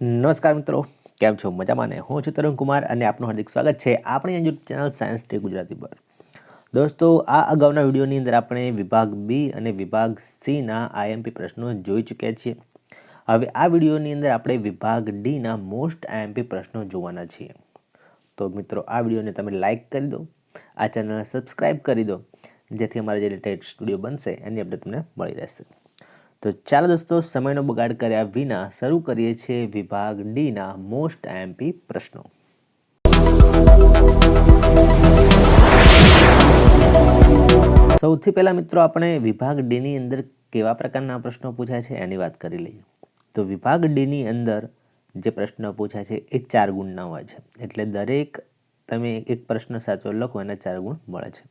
નમસ્કાર મિત્રો, કેમ છો? મજામાં ને? હું છું તરુણ કુમાર અને આપનું હાર્દિક સ્વાગત છે આપણી YouTube channel science day Gujarati પર. દોસ્તો, આ અગાઉના વિડીયોની અંદર આપણે વિભાગ બી અને વિભાગ સીના આઈએમપી પ્રશ્નો જોઈ ચૂક્યા છીએ. હવે આ વિડીયોની અંદર આપણે વિભાગ ડીના મોસ્ટ આઈએમપી પ્રશ્નો જોવાના છીએ. તો મિત્રો, આ વિડીયોને તમે લાઇક કરી દો, આ ચેનલને સબસ્ક્રાઈબ કરી દો, જેથી અમારા જે લેટેસ્ટ સ્ટુડિયો બનશે એની અપડેટ તમને મળી રહેશે. તો ચાલો દોસ્તો, સમયનો બગાડ કર્યા વિના શરૂ કરીએ છીએ વિભાગ ડીના મોસ્ટ આઈએમપી પ્રશ્નો. સૌથી પહેલા મિત્રો આપણે વિભાગ ડીની અંદર કેવા પ્રકારના પ્રશ્નો પૂછાય છે એની વાત કરી લઈએ. તો વિભાગ ડીની અંદર જે પ્રશ્નો પૂછાય છે એ ચાર ગુણના હોય છે. એટલે દરેક તમે એક પ્રશ્ન સાચો લખો, એના ચાર ગુણ મળે છે.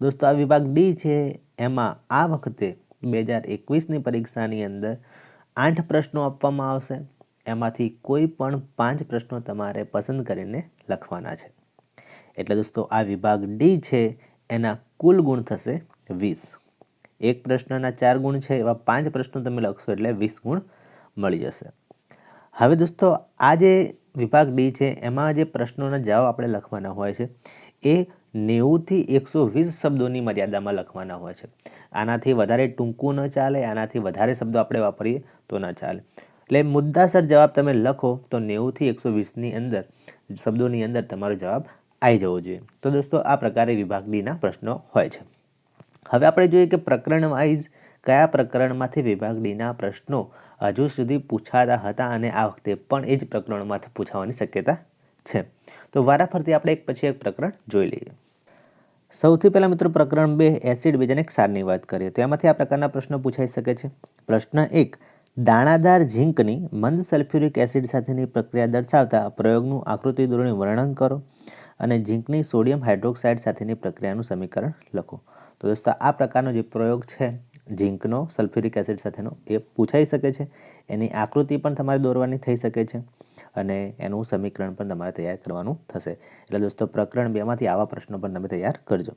દોસ્તો, આ વિભાગ ડી છે, એમાં આ વખતે બે હજાર એકવીસની પરીક્ષાની અંદર આઠ પ્રશ્નો આપવામાં આવશે. એમાંથી કોઈ પણ પાંચ પ્રશ્નો તમારે પસંદ કરીને લખવાના છે. એટલે દોસ્તો, આ વિભાગ ડી છે, એના કુલ ગુણ થશે વીસ. એક પ્રશ્નના ચાર ગુણ છે, એવા પાંચ પ્રશ્નો તમે લખશો એટલે વીસ ગુણ મળી જશે. હવે દોસ્તો, આ જે વિભાગ ડી છે, એમાં જે પ્રશ્નોના જવાબ આપણે લખવાના હોય છે, એ નેવુંથી એકસો વીસ શબ્દોની મર્યાદામાં લખવાના હોય છે. આનાથી વધારે ટૂંકું ન ચાલે, આનાથી વધારે શબ્દો આપણે વાપરીએ તો ન ચાલે. એટલે મુદ્દાસર જવાબ તમે લખો તો નેવુંથી એકસો વીસની અંદર, શબ્દોની અંદર તમારો જવાબ આવી જવો જોઈએ. તો દોસ્તો, આ પ્રકારે વિભાગ ડીના પ્રશ્નો હોય છે. હવે આપણે જોઈએ કે પ્રકરણ વાઇઝ કયા પ્રકરણમાંથી વિભાગ ડીના પ્રશ્નો હજુ સુધી પૂછાતા હતા અને આ વખતે પણ એ જ પ્રકરણમાંથી પૂછાવાની શક્યતા છે. તો વારાફરતી આપણે એક પછી એક પ્રકરણ જોઈ લઈએ. સૌથી પહેલાં મિત્રો પ્રકરણ બે, એસિડ બીજ અને ક્ષારની વાત કરીએ. તો એમાંથી આ પ્રકારના પ્રશ્નો પૂછાઈ શકે છે. પ્રશ્ન એક, દાણાદાર ઝીંકની મંદ સલ્ફ્યુરિક એસિડ સાથેની પ્રક્રિયા દર્શાવતા પ્રયોગનું આકૃતિ દોરણી વર્ણન કરો અને ઝીંકની સોડિયમ હાઇડ્રોક્સાઇડ સાથેની પ્રક્રિયાનું સમીકરણ લખો. તો દોસ્તો, આ પ્રકારનો જે પ્રયોગ છે ઝીંકનો સલ્ફ્યુરિક એસિડ સાથેનો એ પૂછાઈ શકે છે. એની આકૃતિ પણ તમારે દોરવાની થઈ શકે છે અને એનું સમીકરણ પણ તમારે તૈયાર કરવાનું થશે. એટલે દોસ્તો, પ્રકરણ બેમાંથી આવા પ્રશ્નો પણ તમે તૈયાર કરજો.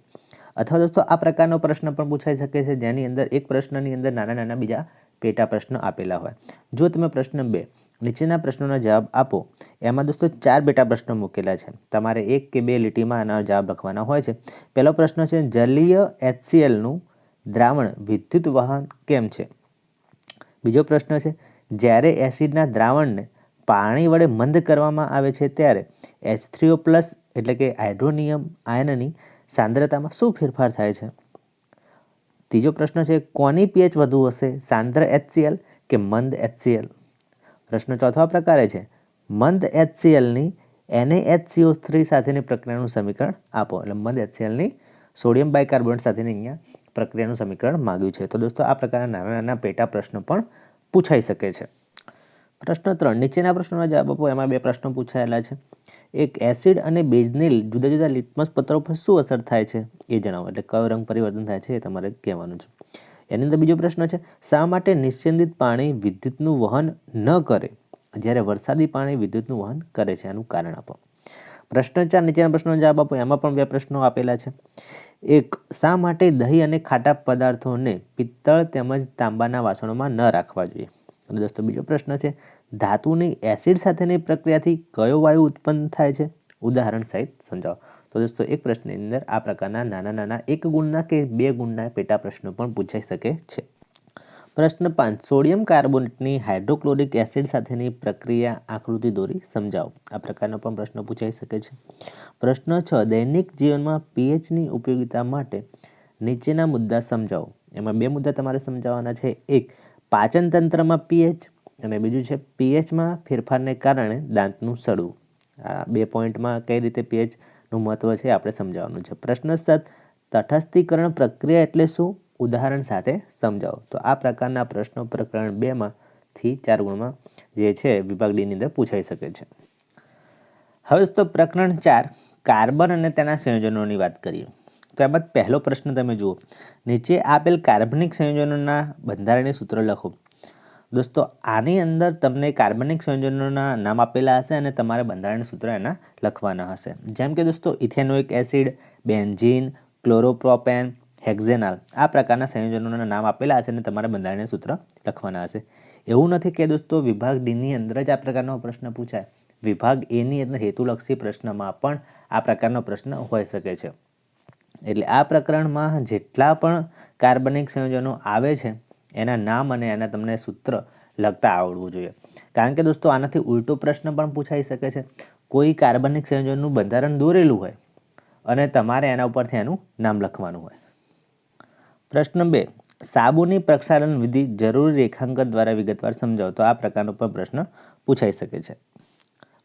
અથવા દોસ્તો, આ પ્રકારનો પ્રશ્ન પણ પૂછાઈ શકે છે, જેની અંદર એક પ્રશ્નની અંદર નાના નાના બીજા પેટા પ્રશ્ન આપેલા હોય. જો તમે પ્રશ્ન બે નીચેના પ્રશ્નોના જવાબ આપો, એમાં દોસ્તો ચાર પેટા પ્રશ્નો મૂકેલા છે. તમારે એક કે બે લીટીમાં આના જવાબ લખવાના હોય છે. પહેલો પ્રશ્ન છે, જલીય એચસીએલનું દ્રાવણ વિદ્યુત વહન કેમ છે? બીજો પ્રશ્ન છે, જ્યારે એસિડના દ્રાવણને પાણી વડે મંદ કરવામાં આવે છે, ત્યારે એચ થ્રીઓ પ્લસ એટલે કે હાઇડ્રોનિયમ આયનની સાંદ્રતામાં શું ફેરફાર થાય છે? ત્રીજો પ્રશ્ન છે, કોની પીએચ વધુ હશે, સાંદ્ર એચસીએલ કે મંદ એચસીએલ પ્રશ્ન ચોથા પ્રકારે છે, મંદ એચસીએલની એનએએચસીઓ થ્રી સાથેની પ્રક્રિયાનું સમીકરણ આપો. એટલે મંદ એચસીએલની સોડિયમ બાયકાર્બોનેટ સાથેની અહીંયા પ્રક્રિયાનું સમીકરણ માગ્યું છે. તો દોસ્તો, આ પ્રકારના નાના નાના પેટા પ્રશ્નો પણ પૂછાઈ શકે છે. પ્રશ્ન ત્રણ, નીચેના પ્રશ્નોના જવાબ આપો એમાં બે પ્રશ્નો પૂછાયેલા છે. એક, એસિડ અને બેઝને જુદા જુદા લિટમસ પત્રો પર શું અસર થાય છે? એ જણાવો. એટલે કયો રંગ પરિવર્તન થાય છે એ તમારે કહેવાનું છે. એની અંદર બીજો પ્રશ્ન છે, શા માટે નિશ્ચિંતિત પાણી વિદ્યુતનું વહન ન કરે? જ્યારે વરસાદી પાણી વિદ્યુતનું વહન કરે છે, એનું કારણ આપો. પ્રશ્ન ચાર, નીચેના પ્રશ્નોનો જવાબ આપો. એમાં પણ બે પ્રશ્નો આપેલા છે. એક શા માટે દહીં અને ખાટા પદાર્થોને પિત્તળ તેમજ તાંબાના વાસણોમાં ન રાખવા જોઈએ? અને દોસ્તો, બીજો પ્રશ્ન છે, ધાતુની એસિડ સાથેની પ્રક્રિયાથી કયો વાયુ ઉત્પન્ન થાય છે? ઉદાહરણ સહિત સમજાવો. તો દોસ્તો, એક પ્રશ્નની અંદર આ પ્રકારના નાના નાના એક ગુણના કે બે ગુણના પેટા પ્રશ્નો પણ પૂછાઈ શકે છે. પ્રશ્ન પાંચ. સોડિયમ કાર્બોનેટની હાઇડ્રોક્લોરિક એસિડ સાથેની પ્રક્રિયા આકૃતિ દોરી સમજાવો. આ પ્રકારનો પણ પ્રશ્ન પૂછાઈ શકે છે. પ્રશ્ન છ. દૈનિક જીવનમાં પીએચની ઉપયોગિતા માટે નીચેના મુદ્દા સમજાવો. એમાં બે મુદ્દા તમારે સમજાવવાના છે. એક, પાચન તંત્રમાં પીએચ અને બીજું છે, પીએચમાં ફેરફારને કારણે દાંતનું સડવું આ બે પોઈન્ટમાં કઈ રીતે પીએચનું મહત્ત્વ છે આપણે સમજાવવાનું છે. પ્રશ્ન સાત, તટસ્થીકરણ પ્રક્રિયા એટલે શું? ઉદાહરણ સાથે સમજાવો. તો આ પ્રકારના પ્રશ્નો પ્રકરણ બેમાંથી ચાર ગુણમાં જે છે વિભાગ ડીની અંદર પૂછાઈ શકે છે. હવે તો પ્રકરણ ચાર, કાર્બન અને તેના સંયોજનોની વાત કરીએ. તો પહેલો પ્રશ્ન તમે જુઓ. નીચે આપેલ કાર્બનિક સંયોજનોના બંધારણીય સૂત્ર લખો. દોસ્તો, આની અંદર તમને કાર્બનિક સંયોજનોના નામ આપેલા હશે અને તમારે બંધારણીય સૂત્ર એના લખવાના હશે. જેમ કે દોસ્તો, ethanoic acid, benzene, chloropropane hexanal. આ પ્રકારના સંયોજનોના નામ આપેલા હશે અને તમારે બંધારણીય સૂત્ર લખવાના હશે. એવું નથી કે દોસ્તો, વિભાગ ડીની અંદર જ આ પ્રકારનો પ્રશ્ન પૂછાય. વિભાગ એની અંદર હેતુલક્ષી પ્રશ્નમાં પણ આ પ્રકારનો પ્રશ્ન હોઈ શકે છે. એટલે આ પ્રકરણમાં જેટલા પણ કાર્બનિક સંયોજનો આવે છે, એના નામ અને એના તમને સૂત્ર લખતા આવડવું જોઈએ. કારણ કે દોસ્તો, આનાથી ઉલટો પ્રશ્ન પણ પૂછાઈ શકે છે. કોઈ કાર્બનિક સંયોજનનું બંધારણ દોરેલું હોય અને તમારે એના ઉપરથી એનું નામ લખવાનું હોય. પ્રશ્ન બે, સાબુની પ્રક્ષાલન વિધિ જરૂરી રેખાંકન દ્વારા વિગતવાર સમજાવો. તો આ પ્રકારનો પણ પ્રશ્ન પૂછાઈ શકે છે.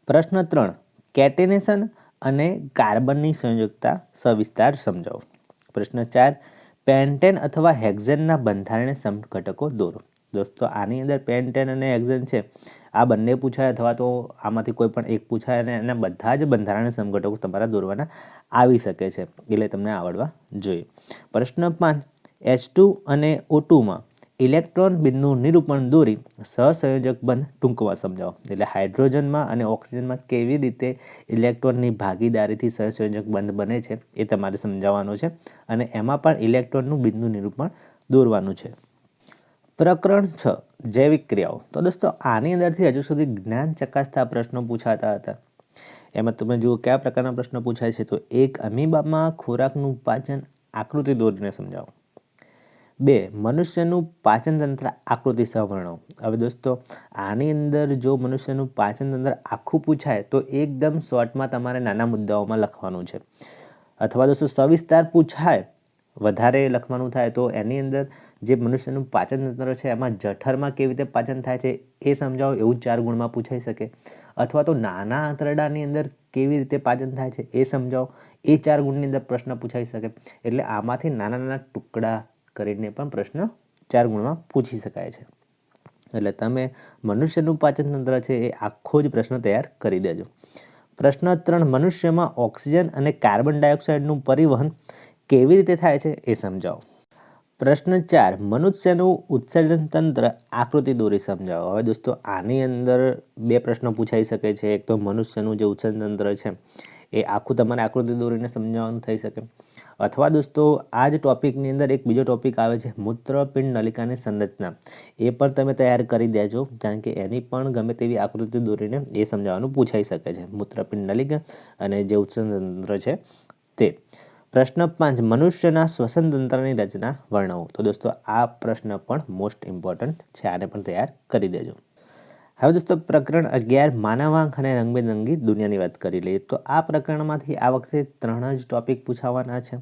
પ્રશ્ન ત્રણ, કેટેનેશન અને કાર્બનની સંયુક્તતા સવિસ્તાર સમજાવો. પ્રશ્ન ચાર, પેન્ટેન અથવા હેક્ઝેનના બંધારણીય સમઘટકો દોરો. દોસ્તો, આની અંદર પેન્ટેન અને હેક્ઝેન છે. આ બંને પૂછાય અથવા તો આમાંથી કોઈ પણ એક પૂછાય અને એના બધા જ બંધારણીય સમઘટકો તમારા દોરવાના આવી શકે છે. એટલે તમને આવડવા જોઈએ. પ્રશ્ન પાંચ એચ ટુ અને ઓ ટુમાં ઇલેક્ટ્રોન બિંદુ નિરૂપણ દોરી સહસંયોજક બંધ ટૂંકમાં સમજાવો. એટલે હાઇડ્રોજનમાં અને ઓક્સિજનમાં કેવી રીતે ઇલેક્ટ્રોનની ભાગીદારીથી સહસંયોજક બંધ બને છે એ તમારે સમજાવવાનું છે અને એમાં પણ ઇલેક્ટ્રોનનું બિંદુ નિરૂપણ દોરવાનું છે. પ્રકરણ છ, જૈવિક ક્રિયાઓ. તો દોસ્તો, આની અંદરથી હજુ સુધી જ્ઞાન ચકાસતા પ્રશ્નો પૂછાતા હતા. એમાં તમે જુઓ કયા પ્રકારના પ્રશ્નો પૂછાય છે તો એક અમીબામાં ખોરાકનું પાચન આકૃતિ દોરીને સમજાવો. બે, મનુષ્યનું પાચન તંત્ર આકૃતિ સવર્ણો હવે દોસ્તો, આની અંદર જો મનુષ્યનું પાચન તંત્ર આખું પૂછાય, તો એકદમ શોર્ટમાં તમારે નાના મુદ્દાઓમાં લખવાનું છે. અથવા દોસ્તો, સવિસ્તાર પૂછાય, વધારે લખવાનું થાય, તો એની અંદર જે મનુષ્યનું પાચન તંત્ર છે, એમાં જઠરમાં કેવી રીતે પાચન થાય છે, એ સમજાવો, એવું ચાર ગુણમાં પૂછાઈ શકે. અથવા તો નાના આંતરડાની અંદર કેવી રીતે પાચન થાય છે, એ સમજાવો, એ ચાર ગુણની અંદર પ્રશ્ન પૂછાઈ શકે. એટલે આમાંથી નાના નાના ટુકડા કરીને પણ પ્રશ્ન ચાર ગુણમાં પૂછી શકાય છે. એટલે તમે મનુષ્યનું પાચન તંત્ર છે એ આખો જ પ્રશ્ન તૈયાર કરી દેજો. પ્રશ્ન ત્રણ, મનુષ્યમાં ઓક્સિજન અને કાર્બન ડાયોક્સાઇડનું પરિવહન કેવી રીતે થાય છે એ સમજાવો. પ્રશ્ન ચાર, મનુષ્યનું ઉત્સર્જન તંત્ર આકૃતિ દોરી સમજાવો. હવે દોસ્તો, આની અંદર બે પ્રશ્નો પૂછાઈ શકે છે. એક તો મનુષ્યનું જે ઉત્સર્જન તંત્ર છે એ આખું તમારે આકૃતિ દોરીને સમજાવવાનું થઈ શકે. અથવા દોસ્તો, આ જ ટોપિકની અંદર એક બીજો ટોપિક આવે છે મૂત્રપિંડ નલિકાની સંરચના. એ પણ તમે તૈયાર કરી દેજો, કારણ કે એની પણ ગમે તેવી આકૃતિ દોરીને એ સમજાવવાનું પૂછાઈ શકે છે. મૂત્રપિંડ નલિકા અને જે ઉત્સર્જન છે તે. પ્રશ્ન પાંચ, મનુષ્યના શ્વસન તંત્રની રચના વર્ણવો. તો દોસ્તો, આ પ્રશ્ન પણ મોસ્ટ ઇમ્પોર્ટન્ટ છે. આને પણ તૈયાર કરી દેજો. હવે દોસ્તો, પ્રકરણ અગિયાર, માનવાંક અને રંગબેરંગી દુનિયાની વાત કરી લઈએ તો આ પ્રકરણમાંથી આ વખતે ત્રણ જ ટોપિક પૂછાવાના છે,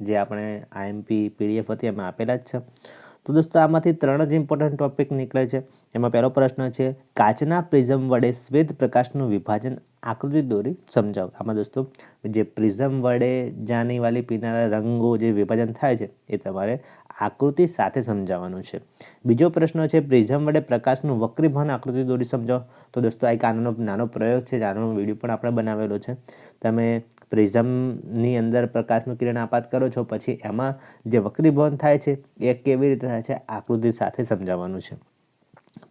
જે આપણે આઈએમપી પીડીએફ હતી એમાં આપેલા જ છે. તો દોસ્તો, આમાંથી ત્રણ જ ઇમ્પોર્ટન્ટ ટોપિક નીકળે છે. એમાં પહેલો પ્રશ્ન છે, કાચના પ્રિઝમ વડે શ્વેત પ્રકાશનું વિભાજન આકૃતિ દોરી, સમજાવો. આમાં દોસ્તો, જે પ્રિઝમ વડે જાની વાલી પીનારા રંગો જે વિભાજન થાય છે, એ તમારે આકૃતિ સાથે સમજાવવાનું છે. બીજો પ્રશ્ન છે, પ્રિઝમ વડે પ્રકાશનું વક્રીભવન આકૃતિ દોરી સમજાવો. તો દોસ્તો, આ એક આનો નાનો પ્રયોગ છે, આનો વીડિયો પણ આપણે બનાવેલો છે. તમે પ્રિઝમની અંદર પ્રકાશનું કિરણ આપાત કરો છો, પછી એમાં જે વક્રીભવન થાય છે, એ કેવી રીતે થાય છે, આકૃતિ સાથે સમજાવવાનું છે.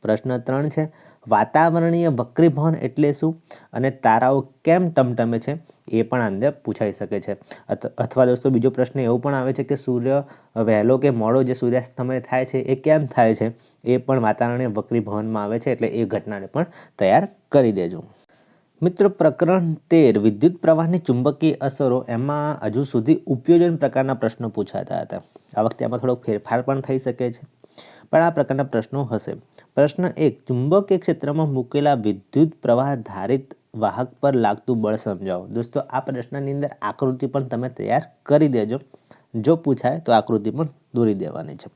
પ્રશ્ન ત્રણ છે વાતાવરણીય વક્રીભવન એટલે શું? અને તારાઓ કેમ ટમટમે છે? એ પણ અંદર પૂછાઈ શકે છે. અથવા દોસ્તો, બીજો પ્રશ્ન એવો પણ આવે છે કે સૂર્ય વહેલો કે મોડો જે સૂર્યાસ્ત સમય થાય છે, એ કેમ થાય છે? એ પણ વાતાવરણીય વક્રીભવનમાં આવે છે, એટલે એ ઘટનાને પણ તૈયાર કરી દેજો. મિત્રો, પ્રકરણ તેર, વિદ્યુત પ્રવાહની ચુંબકીય અસરો, એમાં હજુ સુધી ઉપયોજન પ્રકારના પ્રશ્નો પૂછાતા હતા. આ વખતે આમાં થોડોક ફેરફાર પણ થઈ શકે છે. પણ આ પ્રકારના પ્રશ્નો હશે. પ્રશ્ન એક, ચુંબકીય ક્ષેત્રમાં મૂકેલા વિદ્યુત પ્રવાહ ધારિત વાહક પર લાગતું બળ સમજાવો. દોસ્તો, આ પ્રશ્નની અંદર આકૃતિ પણ તમે તૈયાર કરી દેજો. જો પૂછાય તો આકૃતિ પણ દોરી દેવાની છે.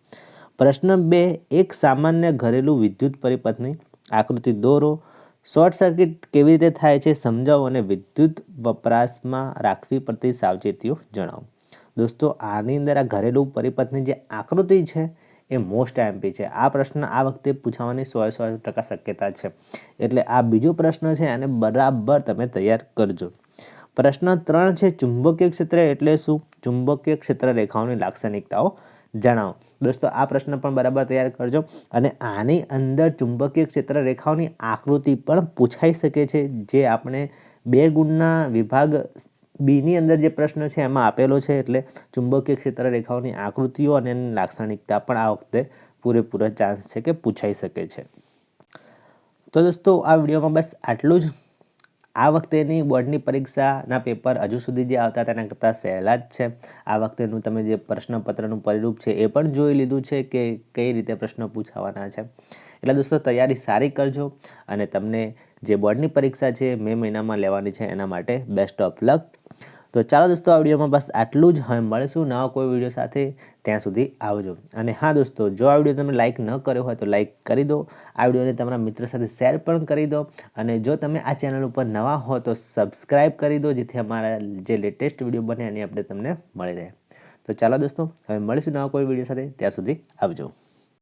પ્રશ્ન બે, એક સામાન્ય ઘરેલું વિદ્યુત પરિપથની આકૃતિ દોરો. શોર્ટ સર્કિટ કેવી રીતે થાય છે સમજાવો અને વિદ્યુત વપરાશમાં રાખવી પડતી સાવચેતીઓ જણાવો. દોસ્તો, આની અંદર આ ઘરેલું પરિપથની જે આકૃતિ છે એ મોસ્ટ એમપી છે. આ પ્રશ્ન આ વખતે પૂછાવાની સો સો ટકા શક્યતા છે. એટલે આ બીજો પ્રશ્ન છે અને બરાબર તમે તૈયાર કરજો. પ્રશ્ન ત્રણ છે ચુંબકીય ક્ષેત્ર એટલે શું? ચુંબકીય ક્ષેત્ર રેખાઓની લાક્ષણિકતાઓ જણાવો. દોસ્તો, આ પ્રશ્ન પણ બરાબર તૈયાર કરજો અને આની અંદર ચુંબકીય ક્ષેત્ર રેખાઓની આકૃતિ પણ પૂછાઈ શકે છે, જે આપણે બે ગુણના વિભાગ બીની અંદર જે પ્રશ્ન છે એમાં આપેલો છે એટલે ચુંબકીય ક્ષેત્ર રેખાઓની આકૃતિઓ અને લાક્ષણિકતા પણ આ વખતે પૂરેપૂરા ચાન્સ છે કે પૂછાઈ શકે છે. તો દોસ્તો, આ વિડીયોમાં બસ આટલું જ. આ વખતેની બોર્ડની પરીક્ષાના પેપર હજુ સુધી જે આવતા તેના કરતાં સહેલા જ છે. આ વખતેનું તમે જે પ્રશ્નપત્રનું પરિરૂપ છે એ પણ જોઈ લીધું છે કે કઈ રીતે પ્રશ્નો પૂછાવાના છે. એટલે દોસ્તો, તૈયારી સારી કરજો અને તમને જે બોર્ડની પરીક્ષા છે મે મહિનામાં લેવાની છે એના માટે બેસ્ટ ઓફ લક તો ચાલો દોસ્તો, આ વિડીયોમાં બસ આટલું જ. હવે મળીશું નવા કોઈ વીડિયો સાથે. ત્યાં સુધી આવજો. અને હા દોસ્તો, જો આ વીડિયો તમે લાઇક ન કર્યો હોય તો લાઇક કરી દો. આ વિડીયોને તમારા મિત્રો સાથે શેર પણ કરી દો. અને જો તમે આ ચેનલ ઉપર નવા હો તો સબસ્ક્રાઈબ કરી દો, જેથી અમારા જે લેટેસ્ટ વીડિયો બને એની અપડેટ તમને મળી રહે. તો ચાલો દોસ્તો, હવે મળીશું નવા કોઈ વીડિયો સાથે. ત્યાં સુધી આવજો.